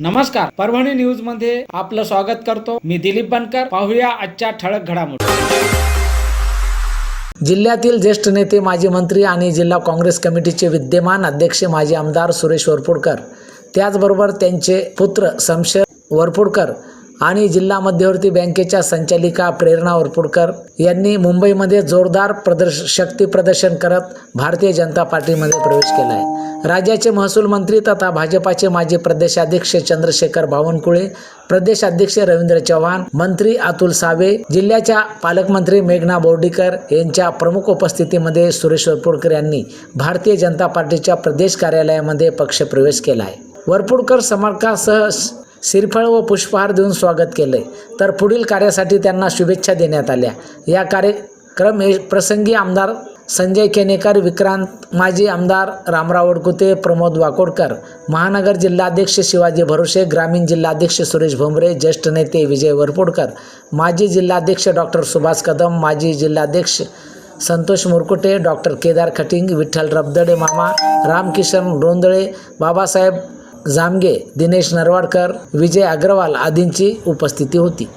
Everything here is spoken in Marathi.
नमस्कार परभणी न्यूजमध्ये आपलं स्वागत करतो. मी दिलीप बनकर. पाहूया आजच्या ठळक घडामोडी. जिल्ह्यातील ज्येष्ठ नेते माजी मंत्री आणि जिल्हा काँग्रेस कमिटीचे विद्यमान अध्यक्ष माजी आमदार सुरेश वरपुडकर त्याचबरोबर त्यांचे पुत्र शमशेर वरपुडकर आणि जिल्हा मध्यवर्ती बँकेच्या संचालिका प्रेरणा वरपुडकर यांनी मुंबईमध्ये जोरदार प्रदर्श शक्ती प्रदर्शन करत भारतीय जनता पार्टीमध्ये प्रवेश केला आहे राज्याचे महसूल मंत्री तथा भाजपाचे माजी प्रदेशाध्यक्ष चंद्रशेखर बावनकुळे प्रदेशाध्यक्ष रवींद्र चव्हाण मंत्री अतुल सावे जिल्ह्याच्या पालकमंत्री मेघना बोर्डीकर यांच्या प्रमुख उपस्थितीमध्ये सुरेश वरपुडकर यांनी भारतीय जनता पार्टीच्या प्रदेश कार्यालयामध्ये पक्षप्रवेश केला आहे वरपुडकर समर्थकासह श्रीफळ व पुष्पहार देऊन स्वागत केले तर पुढील कार्यासाठी त्यांना शुभेच्छा देण्यात आल्या. या कार्यक्रम हे प्रसंगी आमदार संजय केनेकर विक्रांत माजी आमदार रामराव वडकुते प्रमोद वाकोडकर महानगर जिल्हाध्यक्ष शिवाजी भरोसे ग्रामीण जिल्हाध्यक्ष सुरेश भोंबरे ज्येष्ठ नेते विजय वरपुडकर माजी जिल्हाध्यक्ष डॉक्टर सुभाष कदम माजी जिल्हाध्यक्ष संतोष मुरकुटे डॉक्टर केदार खटिंग विठ्ठल रबदडे मामा रामकिशन रोंदळे बाबासाहेब जामगे दिनेश नरवाडकर विजय अग्रवाल आदींची उपस्थिती होती.